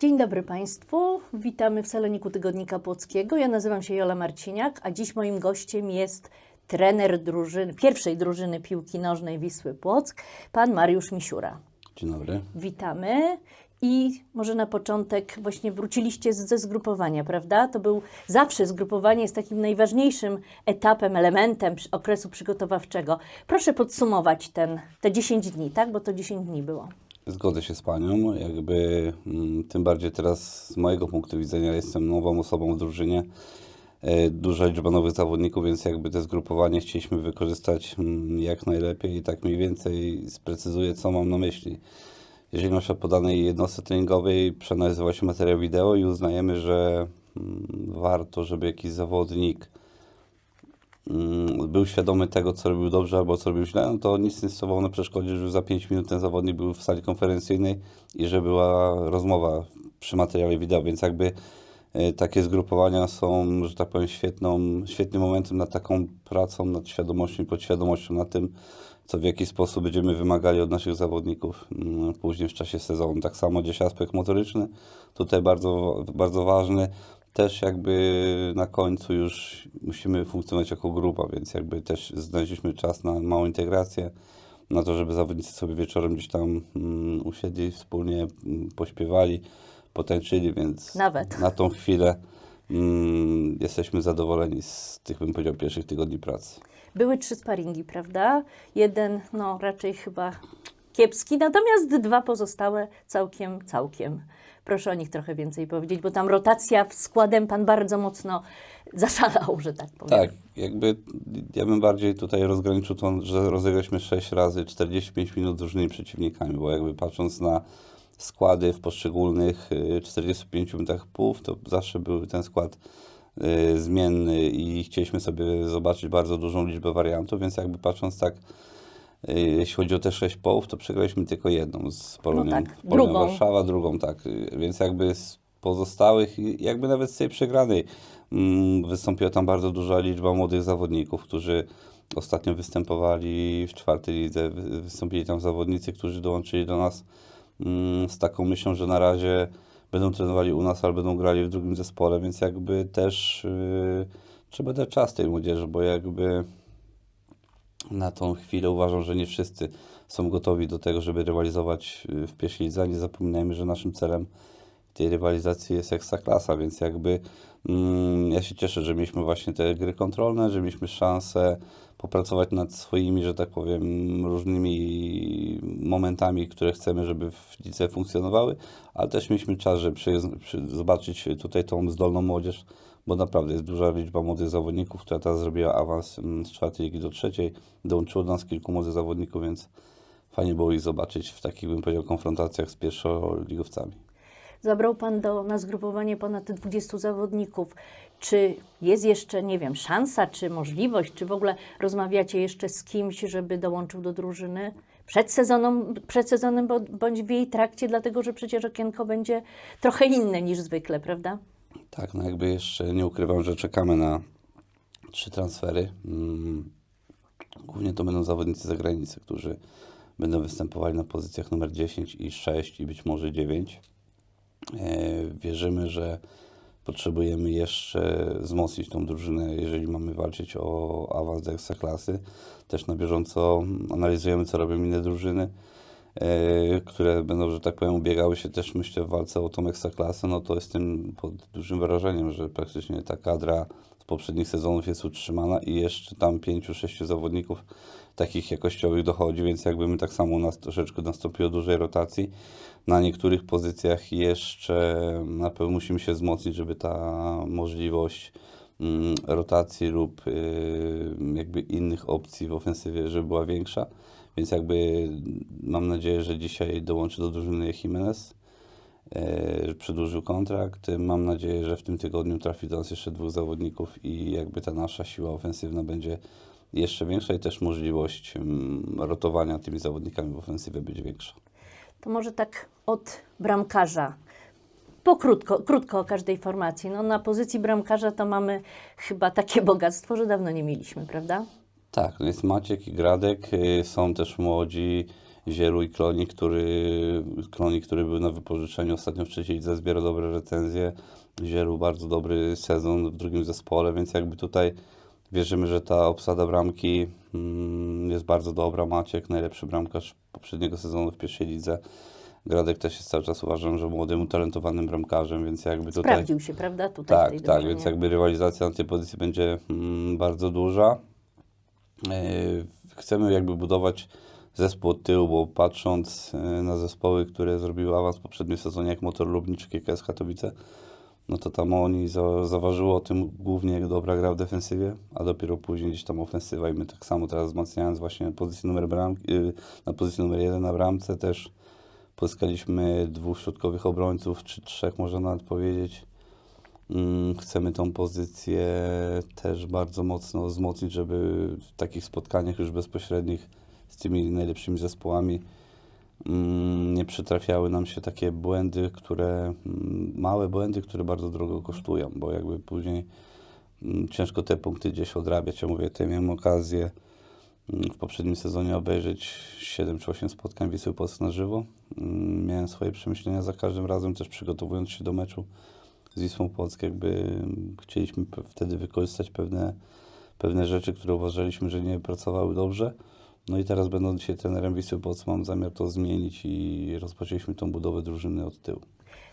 Dzień dobry Państwu. Witamy w saloniku Tygodnika Płockiego. Ja nazywam się Jola Marciniak, a dziś moim gościem jest trener drużyny, pierwszej drużyny piłki nożnej Wisły Płock, pan Mariusz Misiura. Dzień dobry. Witamy. I może na początek właśnie wróciliście ze zgrupowania, prawda? To był zawsze zgrupowanie jest takim najważniejszym etapem, elementem okresu przygotowawczego. Proszę podsumować ten, te 10 dni, tak? Bo to 10 dni było. Zgodzę się z Panią. Jakby mm, tym bardziej teraz z mojego punktu widzenia jestem nową osobą w drużynie. E, Duża liczba nowych zawodników, więc jakby to zgrupowanie chcieliśmy wykorzystać mm, jak najlepiej i tak mniej więcej sprecyzuję, co mam na myśli. Jeżeli na przykład po danej jednostce treningowej przeanalizował się materiał wideo i uznajemy, że mm, warto, żeby jakiś zawodnik był świadomy tego, co robił dobrze albo co robił źle, no to nic nie stosowało na przeszkodzie, że za 5 minut ten zawodnik był w sali konferencyjnej i że była rozmowa przy materiale wideo, więc jakby e, takie zgrupowania są, że tak powiem, świetną, świetnym momentem na taką pracą nad świadomością i podświadomością, na tym, co w jaki sposób będziemy wymagali od naszych zawodników mm, później w czasie sezonu. Tak samo gdzieś aspekt motoryczny, tutaj bardzo, bardzo ważny. Też jakby na końcu już musimy funkcjonować jako grupa, więc jakby też znaleźliśmy czas na małą integrację, na to, żeby zawodnicy sobie wieczorem gdzieś tam mm, usiedli, wspólnie mm, pośpiewali, potańczyli, więc Nawet. na tą chwilę mm, jesteśmy zadowoleni z tych, bym powiedział, pierwszych tygodni pracy. Były trzy sparingi, prawda? Jeden, no raczej chyba kiepski, natomiast dwa pozostałe całkiem, całkiem. Proszę o nich trochę więcej powiedzieć, bo tam rotacja w składem pan bardzo mocno zaszalał, że tak powiem. Tak, jakby ja bym bardziej tutaj rozgraniczył to, że rozegraliśmy 6 razy 45 minut z różnymi przeciwnikami, bo jakby patrząc na składy w poszczególnych y, 45 minutach płów, to zawsze był ten skład y, zmienny i chcieliśmy sobie zobaczyć bardzo dużą liczbę wariantów, więc jakby patrząc tak, y, jeśli chodzi o te 6 połów, to przegraliśmy tylko jedną z Polonią, tak, Polonią drugą. Warszawa, drugą tak, y, więc jakby z pozostałych, jakby nawet z tej przegranej mm, wystąpiła tam bardzo duża liczba młodych zawodników, którzy ostatnio występowali w czwartej lidze, Wy- wystąpili tam zawodnicy, którzy dołączyli do nas mm, z taką myślą, że na razie będą trenowali u nas, ale będą grali w drugim zespole, więc jakby też y, trzeba dać czas tej młodzieży, bo jakby na tą chwilę uważam, że nie wszyscy są gotowi do tego, żeby rywalizować y, w pierwszej lidze. Nie zapominajmy, że naszym celem tej rywalizacji jest ekstraklasa, więc jakby mm, ja się cieszę, że mieliśmy właśnie te gry kontrolne, że mieliśmy szansę popracować nad swoimi, że tak powiem, różnymi momentami, które chcemy, żeby w lidze funkcjonowały, ale też mieliśmy czas, żeby przyjez- przy, zobaczyć tutaj tą zdolną młodzież, bo naprawdę jest duża liczba młodych zawodników, która teraz zrobiła awans mm, z czwartej ligi do trzeciej. Dołączyło do nas kilku młodych zawodników, więc fajnie było ich zobaczyć w takich, bym powiedział, konfrontacjach z pierwszoligowcami. Zabrał Pan do, na zgrupowanie ponad 20 zawodników. Czy jest jeszcze, nie wiem, szansa, czy możliwość, czy w ogóle rozmawiacie jeszcze z kimś, żeby dołączył do drużyny przed, sezoną, przed sezonem bądź w jej trakcie, dlatego że przecież okienko będzie trochę inne niż zwykle, prawda? Tak, no jakby jeszcze nie ukrywam, że czekamy na trzy transfery. Mm, Głównie to będą zawodnicy z zagranicy, którzy będą występowali na pozycjach numer 10 i 6 i być może 9. E, Wierzymy, że potrzebujemy jeszcze wzmocnić tą drużynę, jeżeli mamy walczyć o awans do Ekstraklasy. Też na bieżąco analizujemy, co robią inne drużyny, które będą, że tak powiem, ubiegały się też, myślę, w walce o tą Ekstraklasę. No to jestem pod dużym wrażeniem, że praktycznie ta kadra z poprzednich sezonów jest utrzymana i jeszcze tam pięciu, sześciu zawodników takich jakościowych dochodzi, więc jakby my tak samo u nas troszeczkę nastąpiło dużej rotacji. Na niektórych pozycjach jeszcze na pewno musimy się wzmocnić, żeby ta możliwość mm, rotacji lub y, jakby innych opcji w ofensywie, żeby była większa. Więc jakby mam nadzieję, że dzisiaj dołączy do drużyny Jimenez, e, przedłużył kontrakt. Mam nadzieję, że w tym tygodniu trafi do nas jeszcze dwóch zawodników i jakby ta nasza siła ofensywna będzie jeszcze większa i też możliwość mm, rotowania tymi zawodnikami w ofensywie będzie większa. To może tak od bramkarza. Pokrótko, krótko o każdej formacji. No, na pozycji bramkarza to mamy chyba takie bogactwo, że dawno nie mieliśmy, prawda? Tak, jest Maciek i Gradek, y, są też młodzi Zieru i Kloni, który, Kloni, który był na wypożyczeniu ostatnio w trzeciej lidze, zbiera dobre recenzje. Zieru bardzo dobry sezon w drugim zespole, więc jakby tutaj wierzymy, że ta obsada bramki mm, jest bardzo dobra. Maciek, najlepszy bramkarz poprzedniego sezonu w pierwszej lidze. Gradek też jest cały czas uważam, że młodym, utalentowanym bramkarzem, więc jakby tutaj... Sprawdził się, prawda? Tutaj Tak, tak, więc jakby rywalizacja na tej pozycji będzie mm, bardzo duża. E, Chcemy jakby budować zespół od tyłu, bo patrząc e, na zespoły, które zrobiły awans w poprzednim sezonie, jak Motor Lublin czy KKS Katowice, no to tam oni za, zaważyło o tym głównie dobra gra w defensywie, a dopiero później gdzieś tam ofensywa i my tak samo teraz wzmacniając właśnie pozycję numer bramki, y, na pozycji numer jeden na bramce też pozyskaliśmy dwóch środkowych obrońców, czy trzech można nawet powiedzieć. Mm, Chcemy tą pozycję też bardzo mocno wzmocnić, żeby w takich spotkaniach już bezpośrednich z tymi najlepszymi zespołami mm, nie przytrafiały nam się takie błędy, które, mm, małe błędy, które bardzo drogo kosztują, bo jakby później ciężko te punkty gdzieś odrabiać. Ja mówię, tutaj miałem okazję w poprzednim sezonie obejrzeć 7 czy 8 spotkań Wisły Płock na żywo. Miałem swoje przemyślenia za każdym razem, też przygotowując się do meczu z Wisłą Płock, jakby chcieliśmy wtedy wykorzystać pewne, pewne rzeczy, które uważaliśmy, że nie pracowały dobrze. No i teraz będąc dzisiaj trenerem Wisły Płock mam zamiar to zmienić i rozpoczęliśmy tą budowę drużyny od tyłu.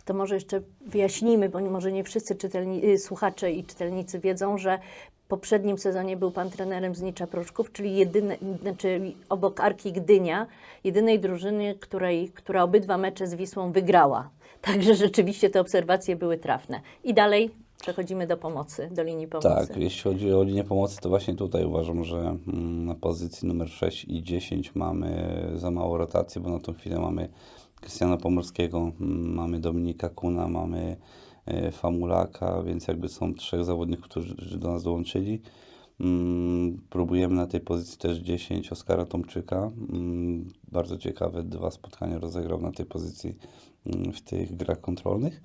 To może jeszcze wyjaśnijmy, bo może nie wszyscy czytelni, y, słuchacze i czytelnicy wiedzą, że poprzednim sezonie był Pan trenerem z Nicza Proszków, czyli jedyny, znaczy obok Arki Gdynia, jedynej drużyny, której, która obydwa mecze z Wisłą wygrała. Także rzeczywiście te obserwacje były trafne. I dalej przechodzimy do pomocy, do linii pomocy. Tak, jeśli chodzi o linię pomocy, to właśnie tutaj uważam, że mm, na pozycji numer 6 i 10 mamy za mało rotacji, bo na tą chwilę mamy Krystiana Pomorskiego, mm, mamy Dominika Kuna, mamy Famulaka, więc jakby są trzech zawodników, którzy do nas dołączyli. Mm, Próbujemy na tej pozycji też 10 Oskara Tomczyka. Mm, Bardzo ciekawe dwa spotkania rozegrał na tej pozycji mm, w tych grach kontrolnych.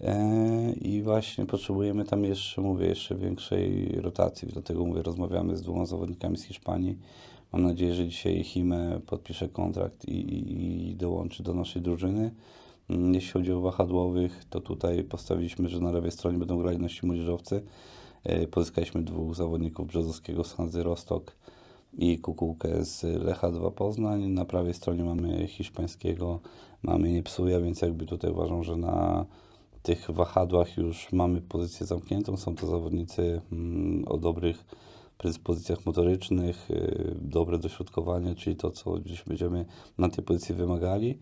E, I właśnie potrzebujemy tam jeszcze, mówię, jeszcze większej rotacji, dlatego mówię, rozmawiamy z dwoma zawodnikami z Hiszpanii. Mam nadzieję, że dzisiaj Hime podpisze kontrakt i, i, i dołączy do naszej drużyny. Mm, Jeśli chodzi o wahadłowych, to tutaj postawiliśmy, że na lewej stronie będą grali nasi młodzieżowcy. E, Pozyskaliśmy dwóch zawodników Brzozowskiego z Hanzy Rostock i Kukułkę z Lecha 2 Poznań. Na prawej stronie mamy hiszpańskiego, mamy Niepsuja, więc jakby tutaj uważam, że na tych wahadłach już mamy pozycję zamkniętą. Są to zawodnicy mm, o dobrych predyspozycjach motorycznych, y, dobre dośrodkowanie, czyli to, co gdzieś będziemy na tej pozycji wymagali.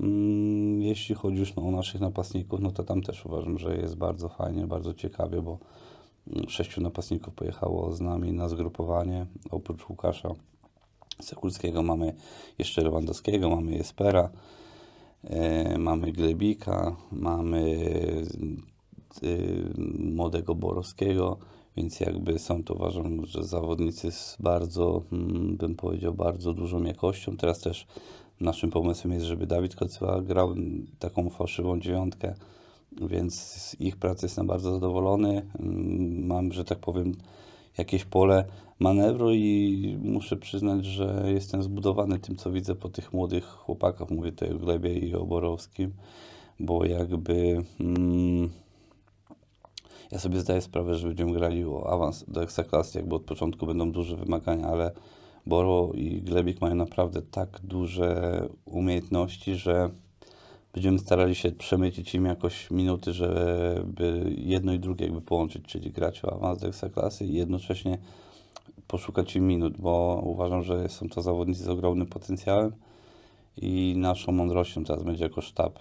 Mm, Jeśli chodzi już no, o naszych napastników, no to tam też uważam, że jest bardzo fajnie, bardzo ciekawie, bo mm, sześciu napastników pojechało z nami na zgrupowanie. Oprócz Łukasza Sekulskiego mamy jeszcze Lewandowskiego, mamy Jespera, e, mamy Glebika, mamy y, młodego Borowskiego, więc jakby są to uważam, że zawodnicy z bardzo, mm, bym powiedział, bardzo dużą jakością. Teraz też naszym pomysłem jest, żeby Dawid Kocyła grał taką fałszywą dziewiątkę, więc z ich pracy jestem bardzo zadowolony. Mm, Mam, że tak powiem, jakieś pole manewru i muszę przyznać, że jestem zbudowany tym, co widzę po tych młodych chłopakach. Mówię tutaj o Glebie i o Borowskim, bo jakby mm, ja sobie zdaję sprawę, że będziemy grali o awans do Ekstraklasy, jakby od początku będą duże wymagania, ale Boro i Glebik mają naprawdę tak duże umiejętności, że będziemy starali się przemycić im jakoś minuty, żeby jedno i drugie jakby połączyć, czyli grać o awans do i jednocześnie poszukać im minut, bo uważam, że są to zawodnicy z ogromnym potencjałem i naszą mądrością teraz będzie jako sztab,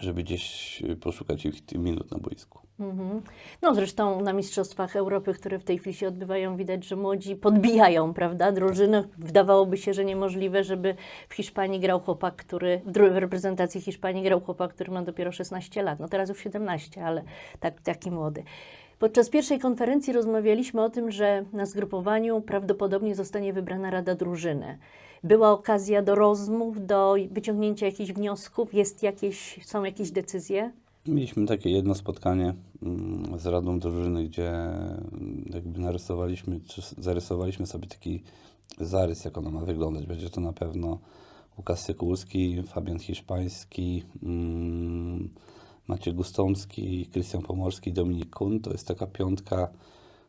żeby gdzieś poszukać ich minut na boisku. Mhm. No zresztą na Mistrzostwach Europy, które w tej chwili się odbywają, widać, że młodzi podbijają, prawda, drużyny. Wydawałoby się, że niemożliwe, żeby w Hiszpanii grał chłopak, który, w reprezentacji Hiszpanii grał chłopak, który ma dopiero 16 lat. No teraz już 17, ale tak, taki młody. Podczas pierwszej konferencji rozmawialiśmy o tym, że na zgrupowaniu prawdopodobnie zostanie wybrana Rada Drużyny. Była okazja do rozmów, do wyciągnięcia jakichś wniosków, jest jakieś, są jakieś decyzje? Mieliśmy takie jedno spotkanie mm, z Radą Drużyny, gdzie mm, jakby narysowaliśmy, czy zarysowaliśmy sobie taki zarys, jak ona ma wyglądać. Będzie to na pewno Łukasz Sykulski, Fabian Hiszpański, mm, Maciej Gustomski, Krystian Pomorski, Dominik Kun. To jest taka piątka,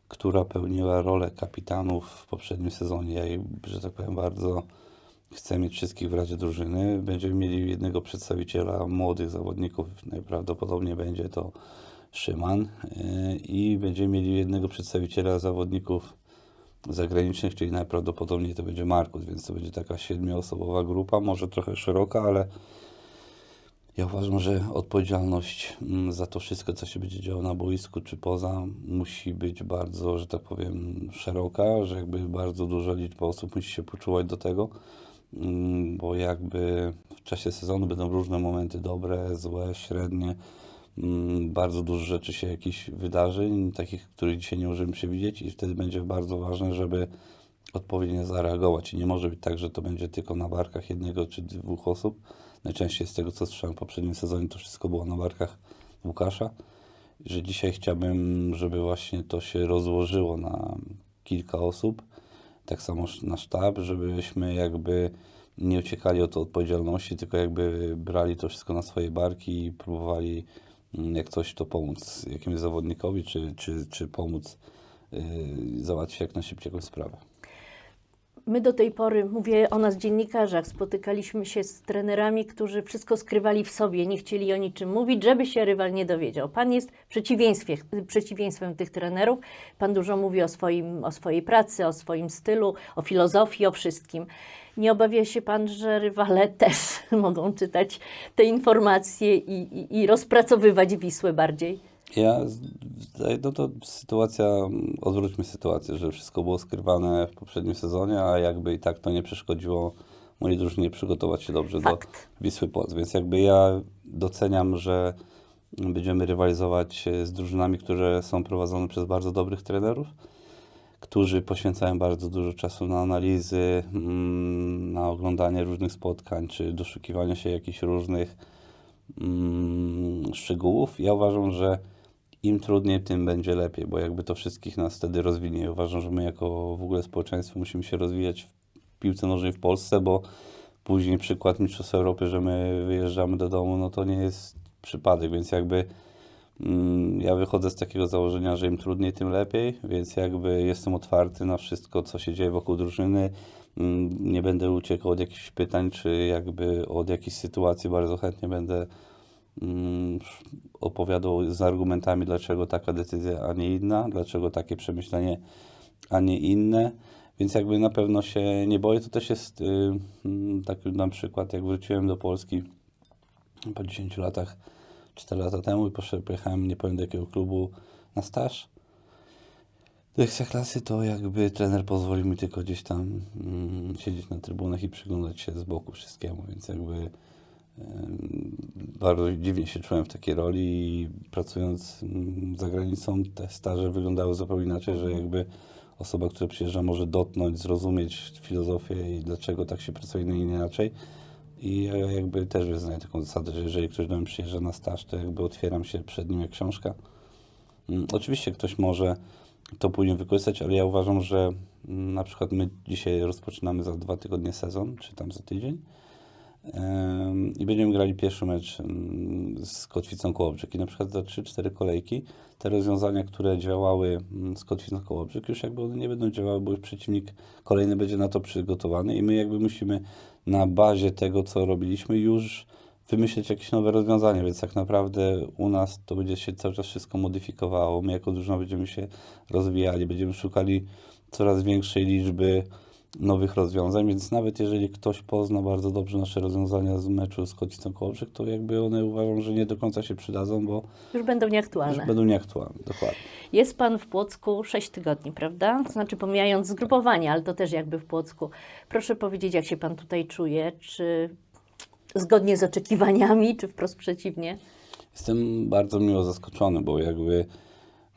która pełniła rolę kapitanów w poprzednim sezonie. Ja jej, że tak powiem, bardzo chcę mieć wszystkich w Radzie Drużyny. Będziemy mieli jednego przedstawiciela młodych zawodników, najprawdopodobniej będzie to Szyman yy, i będziemy mieli jednego przedstawiciela zawodników zagranicznych, czyli najprawdopodobniej to będzie Markus, więc to będzie taka siedmioosobowa grupa, może trochę szeroka, ale ja uważam, że odpowiedzialność mm, za to wszystko, co się będzie działo na boisku czy poza, musi być bardzo, że tak powiem, szeroka, że jakby bardzo duża liczba osób musi się poczuwać do tego, mm, bo jakby w czasie sezonu będą różne momenty dobre, złe, średnie. Mm, Bardzo dużo rzeczy się jakichś wydarzeń, takich, których dzisiaj nie możemy przewidzieć i wtedy będzie bardzo ważne, żeby odpowiednio zareagować. I nie może być tak, że to będzie tylko na barkach jednego czy dwóch osób. Najczęściej z tego, co słyszałem w poprzednim sezonie, to wszystko było na barkach Łukasza. Że dzisiaj chciałbym, żeby właśnie to się rozłożyło na kilka osób. Tak samo na sztab, żebyśmy jakby nie uciekali od odpowiedzialności, tylko jakby brali to wszystko na swoje barki i próbowali mm, jak coś to pomóc jakiemuś zawodnikowi, czy, czy, czy pomóc yy, załatwić jak najszybciej jakąś sprawę. My do tej pory, mówię o nas dziennikarzach, spotykaliśmy się z trenerami, którzy wszystko skrywali w sobie, nie chcieli o niczym mówić, żeby się rywal nie dowiedział. Pan jest przeciwieństwem tych trenerów. Pan dużo mówi o, swoim, o swojej pracy, o swoim stylu, o filozofii, o wszystkim. Nie obawia się Pan, że rywale też mogą czytać te informacje i, i, i rozpracowywać Wisłę bardziej? Ja, no to sytuacja, odwróćmy sytuację, że wszystko było skrywane w poprzednim sezonie, a jakby i tak to nie przeszkodziło mojej drużynie przygotować się dobrze Fakt. do Wisły Płock. Więc jakby ja doceniam, że będziemy rywalizować e, z drużynami, które są prowadzone przez bardzo dobrych trenerów, którzy poświęcają bardzo dużo czasu na analizy, mm, na oglądanie różnych spotkań, czy doszukiwanie się jakichś różnych mm, szczegółów. Ja uważam, że im trudniej, tym będzie lepiej, bo jakby to wszystkich nas wtedy rozwinie. Uważam, że my jako w ogóle społeczeństwo musimy się rozwijać w piłce nożnej w Polsce, bo później przykład Mistrzostw Europy, że my wyjeżdżamy do domu, no to nie jest przypadek, więc jakby mm, ja wychodzę z takiego założenia, że im trudniej, tym lepiej, więc jakby jestem otwarty na wszystko, co się dzieje wokół drużyny. Mm, Nie będę uciekał od jakichś pytań, czy jakby od jakichś sytuacji. Bardzo chętnie będę opowiadał z argumentami, dlaczego taka decyzja, a nie inna, dlaczego takie przemyślenie, a nie inne. Więc jakby na pewno się nie boję. To też jest y, mm, taki na przykład, jak wróciłem do Polski po 10 latach, 4 lata temu i pojechałem, nie powiem do jakiego klubu, na staż do Ekstraklasy, to jakby trener pozwolił mi tylko gdzieś tam mm, siedzieć na trybunach i przyglądać się z boku wszystkiemu, więc jakby bardzo dziwnie się czułem w takiej roli i pracując mm, za granicą te staże wyglądały zupełnie inaczej, że jakby osoba, która przyjeżdża może dotknąć, zrozumieć filozofię i dlaczego tak się pracuje, inaczej. I ja jakby też wyznaję taką zasadę, że jeżeli ktoś do mnie przyjeżdża na staż, to jakby otwieram się przed nim jak książka. Mm, Oczywiście ktoś może to później wykorzystać, ale ja uważam, że mm, na przykład my dzisiaj rozpoczynamy za dwa tygodnie sezon, czy tam za tydzień i będziemy grali pierwszy mecz z Kotwicą Kołobrzeg i na przykład za 3-4 kolejki te rozwiązania, które działały z Kotwicą Kołobrzeg już jakby one nie będą działały, bo już przeciwnik kolejny będzie na to przygotowany i my jakby musimy na bazie tego, co robiliśmy już wymyśleć jakieś nowe rozwiązania, więc tak naprawdę u nas to będzie się cały czas wszystko modyfikowało. My jako drużyna będziemy się rozwijali, będziemy szukali coraz większej liczby nowych rozwiązań, więc nawet jeżeli ktoś pozna bardzo dobrze nasze rozwiązania z meczu z Kotwicą Kołobrzeg, to jakby one uważam, że nie do końca się przydadzą, bo Już będą już nieaktualne. będą nieaktualne. Dokładnie. Jest Pan w Płocku 6 tygodni, prawda? To znaczy pomijając zgrupowanie, ale to też jakby w Płocku. Proszę powiedzieć, jak się Pan tutaj czuje? Czy zgodnie z oczekiwaniami, czy wprost przeciwnie? Jestem bardzo miło zaskoczony, bo jakby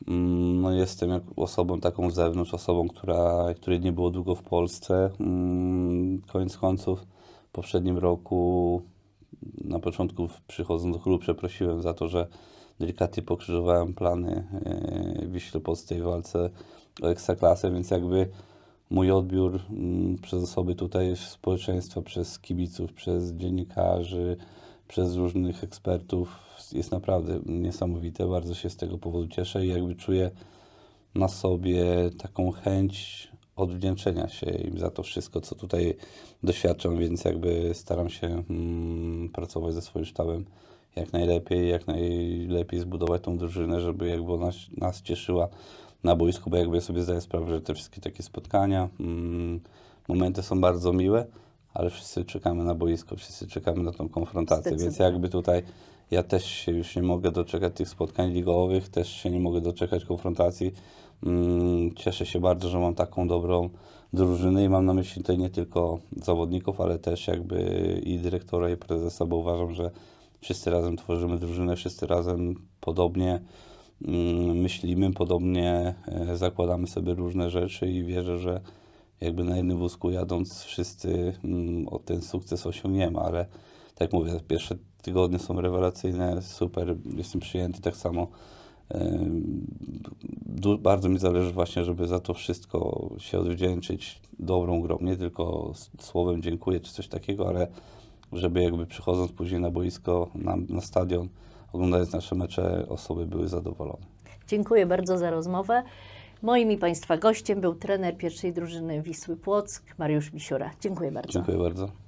no jestem osobą taką z zewnątrz, osobą, która, której nie było długo w Polsce. Mm, Koniec końców w poprzednim roku, na początku w- przychodząc do klubu, przeprosiłem za to, że delikatnie pokrzyżowałem plany e, Wiśle w tej walce o Ekstraklasę, więc jakby mój odbiór mm, przez osoby tutaj społeczeństwa, przez kibiców, przez dziennikarzy, przez różnych ekspertów jest naprawdę niesamowite. Bardzo się z tego powodu cieszę i jakby czuję na sobie taką chęć odwdzięczenia się im za to wszystko, co tutaj doświadczam, więc jakby staram się mm, pracować ze swoim sztabem jak najlepiej, jak najlepiej zbudować tą drużynę, żeby jakby ona nas cieszyła na boisku, bo jakby ja sobie zdaję sprawę, że te wszystkie takie spotkania, mm, momenty są bardzo miłe, ale wszyscy czekamy na boisko, wszyscy czekamy na tą konfrontację, więc jakby tutaj ja też się już nie mogę doczekać tych spotkań ligowych, też się nie mogę doczekać konfrontacji. Mm, Cieszę się bardzo, że mam taką dobrą drużynę i mam na myśli tutaj nie tylko zawodników, ale też jakby i dyrektora i prezesa, bo uważam, że wszyscy razem tworzymy drużynę, wszyscy razem podobnie mm, myślimy, podobnie e, zakładamy sobie różne rzeczy i wierzę, że jakby na jednym wózku jadąc wszyscy mm, o ten sukces osiągniemy, ale tak mówię, pierwsze tygodnie są rewelacyjne, super, jestem przyjęty tak samo. Du- Bardzo mi zależy właśnie, żeby za to wszystko się odwdzięczyć dobrą grą, nie tylko słowem dziękuję czy coś takiego, ale żeby jakby przychodząc później na boisko, na, na stadion, oglądając nasze mecze, osoby były zadowolone. Dziękuję bardzo za rozmowę. Moim i Państwa gościem był trener pierwszej drużyny Wisły Płock, Mariusz Misiura. Dziękuję bardzo. Dziękuję bardzo.